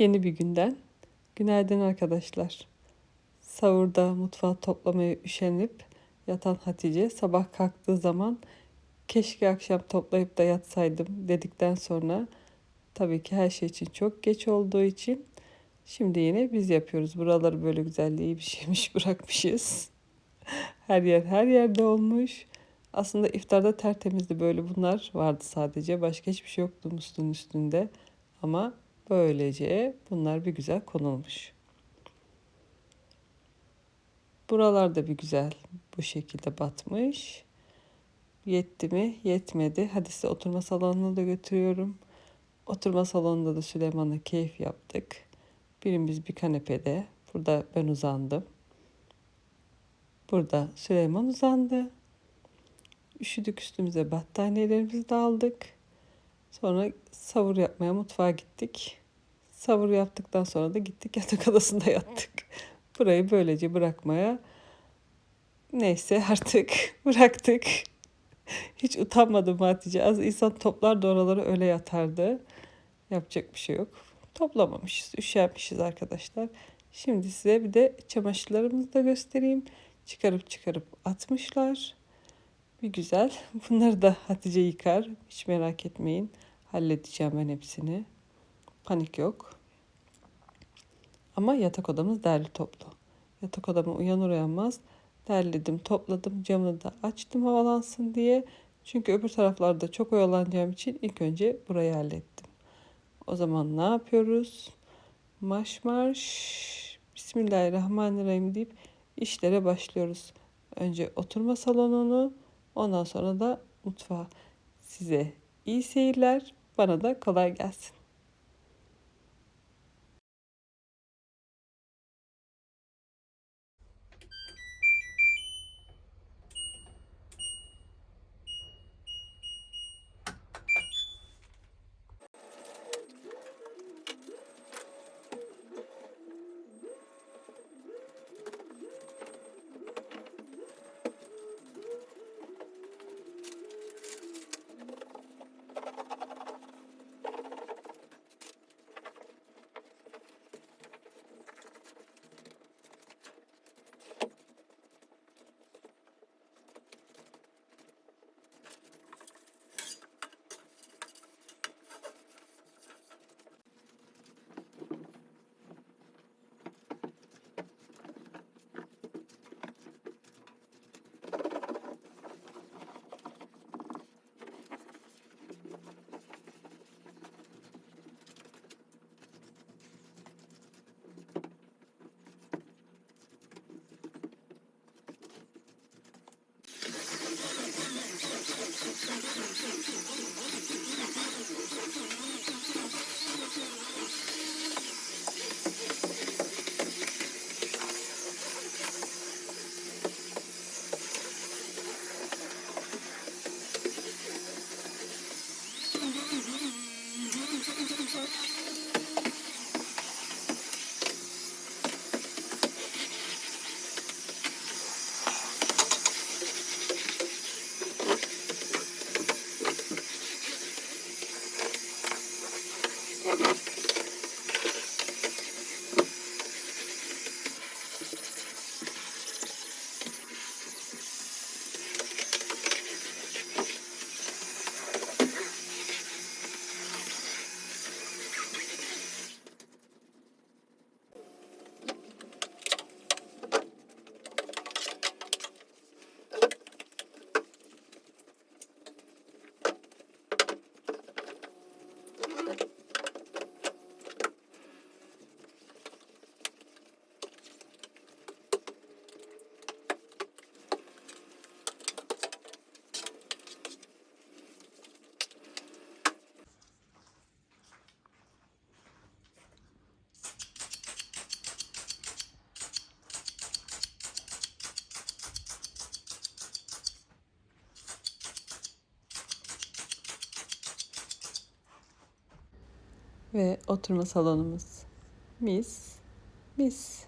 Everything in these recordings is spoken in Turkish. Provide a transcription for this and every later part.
Yeni bir günden. Günaydın arkadaşlar. Savurda mutfağı toplamaya üşenip yatan Hatice sabah kalktığı zaman keşke akşam toplayıp da yatsaydım dedikten sonra tabii ki her şey için çok geç olduğu için şimdi yine biz yapıyoruz. Buraları böyle güzelliği bir şeymiş bırakmışız. Her yer her yerde olmuş. Aslında iftarda tertemizdi böyle bunlar vardı sadece. Başka hiçbir şey yoktu musluğun üstünde. Ama böylece bunlar bir güzel konulmuş. Buralar da bir güzel bu şekilde batmış. Yetti mi? Yetmedi. Hadi size oturma salonuna da götürüyorum. Oturma salonunda da Süleyman'la keyif yaptık. Birimiz bir kanepede. Burada ben uzandım. Burada Süleyman uzandı. Üşüdük üstümüze battaniyelerimizi de aldık. Sonra savur yapmaya mutfağa gittik. Savur yaptıktan sonra da gittik yatak odasında yattık. Burayı böylece bırakmaya neyse artık bıraktık. Hiç utanmadım Hatice. Az insan toplar da oraları öyle yatardı. Yapacak bir şey yok. Toplamamışız, üşenmişiz arkadaşlar. Şimdi size bir de çamaşırlarımızı da göstereyim. Çıkarıp çıkarıp atmışlar. Bir güzel. Bunları da Hatice yıkar. Hiç merak etmeyin. Halledeceğim ben hepsini. Panik yok. Ama yatak odamız derli toplu. Yatak odamı uyanır uyanmaz derledim, topladım, camını da açtım havalansın diye. Çünkü öbür taraflarda çok oyalanacağım için ilk önce burayı hallettim. O zaman ne yapıyoruz? Marş marş. Bismillahirrahmanirrahim deyip işlere başlıyoruz. Önce oturma salonunu, ondan sonra da mutfağı. Size iyi seyirler, bana da kolay gelsin. Ve oturma salonumuz. Mis. Mis.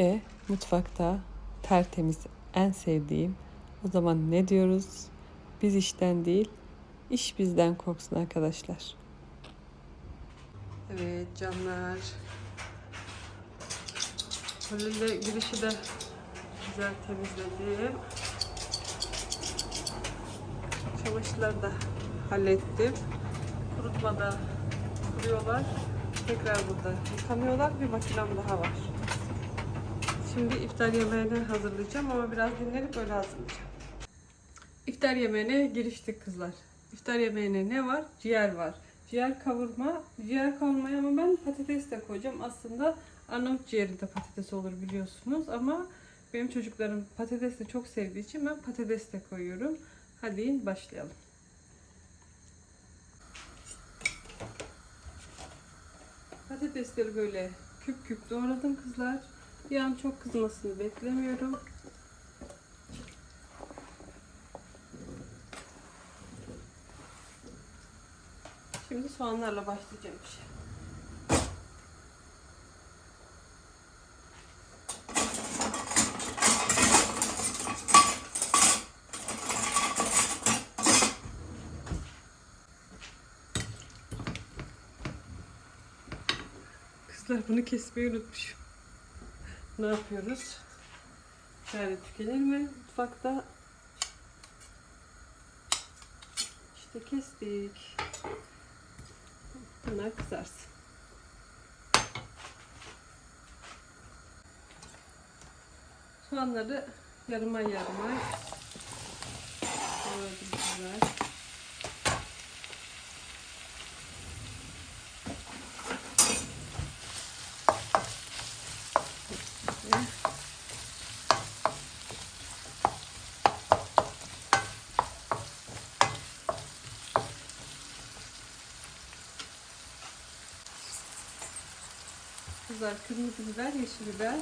Ve mutfakta tertemiz en sevdiğim. O zaman ne diyoruz? Biz işten değil, iş bizden korksun arkadaşlar. Evet canlar. Halil'le girişi de güzel temizledim. Çamaşırları da hallettim. Kurutmada kuruyorlar. Tekrar burada yıkanıyorlar. Bir makinem daha var. Şimdi iftar yemeğini hazırlayacağım ama biraz dinlenip öyle hazırlayacağım. İftar yemeğine giriştik kızlar. İftar yemeğine ne var? Ciğer var. Ciğer kavurma. Ciğer kavurmaya ama ben patates de koyacağım. Aslında Arnavut ciğeri de patates olur biliyorsunuz ama benim çocuklarım patates de çok sevdiği için ben patates de koyuyorum. Hadi başlayalım. Patatesleri böyle küp küp doğradım kızlar. Bir an çok kızmasını beklemiyorum. Şimdi soğanlarla başlayacağım işe. Kızlar bunu kesmeyi unutmuşum. Ne yapıyoruz? Şöyle tükenir mi mutfakta? İşte kestik. Bunlar kızarsın. Soğanları yarıma yarıma doğradım güzel. Kızlar kırmızı biber, yeşil biber.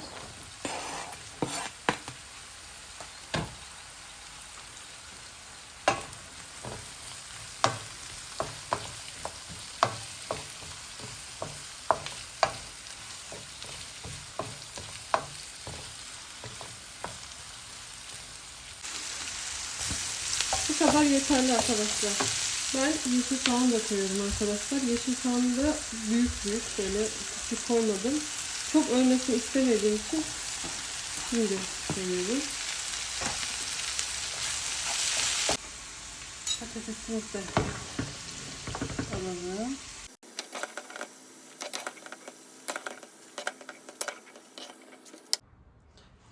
Bu kadar yeterli arkadaşlar. Ben yeşil soğan da koyuyorum arkadaşlar. Yeşil soğanı da büyük büyük böyle küçük koymadım. Çok ölmesini istemediğim için şimdi koyuyorum. Patatesimizi de alalım.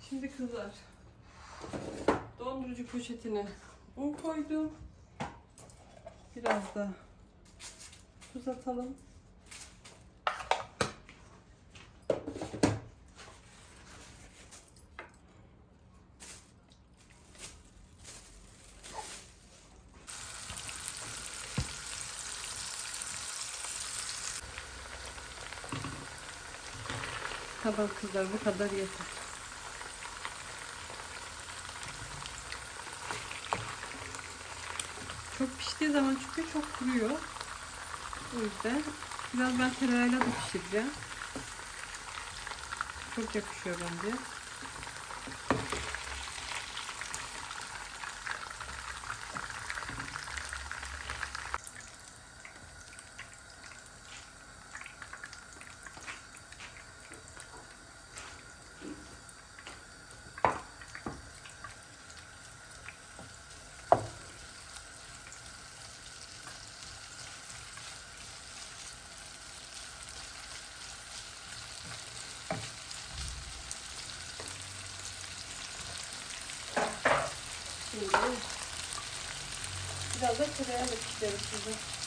Şimdi kızlar dondurucu poşetine un koydum. Biraz da tuz atalım. Tamam kızlar bu kadar yeter. Çok piştiği zaman çünkü çok kuruyor. O yüzden biraz ben tereyağıyla da pişireceğim. Çok yakışıyor bence. Da tereyağıyla pişirelim size. Yeter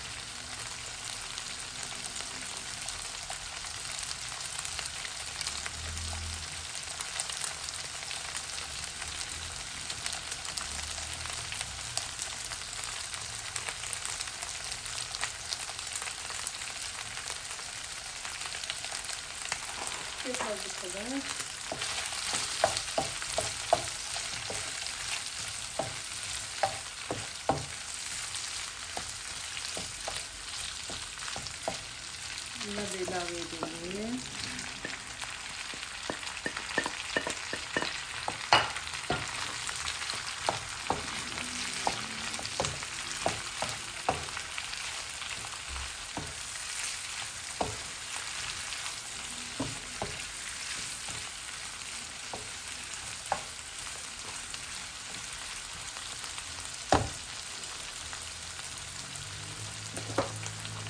ilave edelim.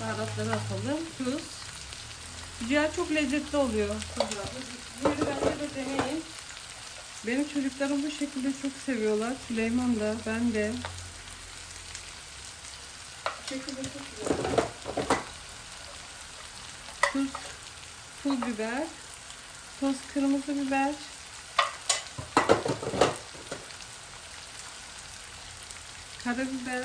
Baharatları atalım. Tuz. Ciğer çok lezzetli oluyor. Ciğeri bence de deneyin. Benim çocuklarım bu şekilde çok seviyorlar. Süleyman da, ben de. Bu. Tuz, pul biber, toz kırmızı biber, karabiber,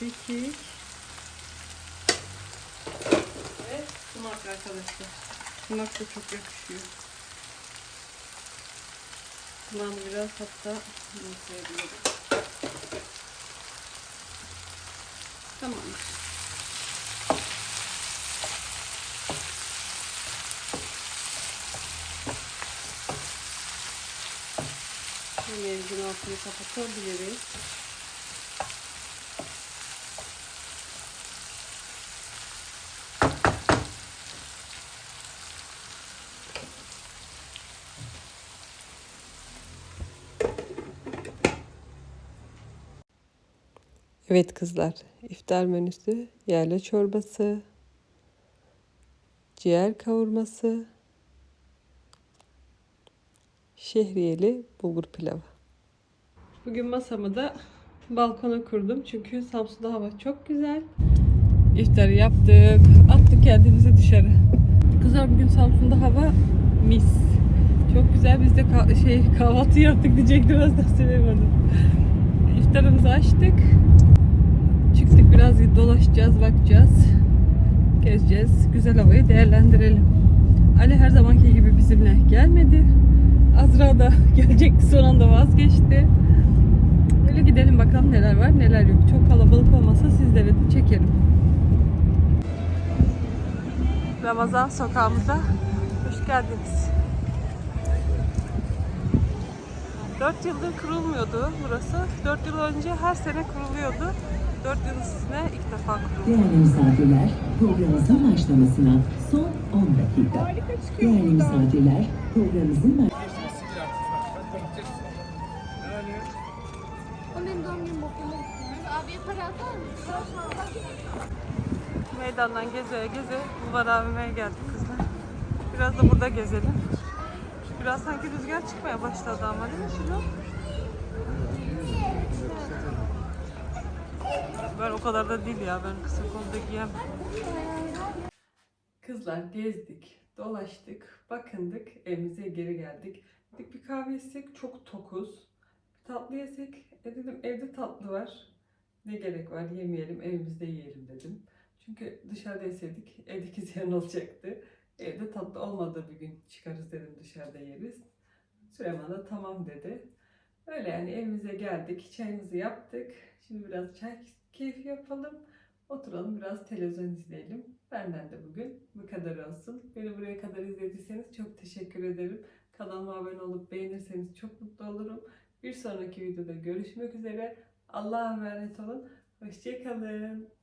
kekik ve sumak arkadaşlar. Sumak da çok yakışıyor. Sumağı biraz hatta yumuşayabilirim. Tamam. Yemeğimizin altını kapatabiliriz. Evet kızlar, iftar menüsü yerle çorbası, ciğer kavurması, şehriyeli bulgur pilavı. Bugün masamı da balkona kurdum çünkü Samsun'da hava çok güzel. İftarı yaptık, attık kendimizi dışarı. Kızlar bugün Samsun'da hava mis. Çok güzel biz de ka- şey kahvaltı yaptık diyecektim az da söylemedim. İftarımızı açtık. Çıktık biraz dolaşacağız, bakacağız. Gezeceğiz. Güzel havayı değerlendirelim. Ali her zamanki gibi bizimle gelmedi. Azra da gelecekti son anda vazgeçti. Öyle gidelim bakalım neler var neler yok. Çok kalabalık olmasa sizlere de çekerim. Ramazan sokağımıza hoş geldiniz. 4 yıldır kurulmuyordu burası. 4 yıl önce her sene kuruluyordu. 4 yıl üstüne ilk defa kuruldu. Değerli misafirler, programımızın başlamasına son 10 dakika. Değerli misafirler, programımızın baş- O benim doğum günüm okulda gitti. Abiye para atar mısın? Meydandan geze geze Bulvar AVM'ye geldik kızlar. Biraz da burada gezelim. Biraz sanki rüzgar çıkmaya başladı ama değil mi Şilo? Ben o kadar da değil ya. Ben kısa kolda giyemem. Kızlar gezdik, dolaştık, bakındık, evimize geri geldik. Dedik bir kahve içsek çok tokuz. Tatlı yesek, e dedim evde tatlı var. Ne gerek var yemeyelim, evimizde yiyelim dedim. Çünkü dışarıda yeseydik evdeki ziyan olacaktı. Evde tatlı olmadığı bir gün çıkarız dedim dışarıda yeriz. Süleyman da tamam dedi. Öyle yani evimize geldik, çayımızı yaptık. Şimdi biraz çay keyfi yapalım. Oturalım biraz televizyon izleyelim. Benden de bugün bu kadar olsun. Beni buraya kadar izlediyseniz çok teşekkür ederim. Kanalıma abone olup beğenirseniz çok mutlu olurum. Bir sonraki videoda görüşmek üzere. Allah'a emanet olun. Hoşçakalın.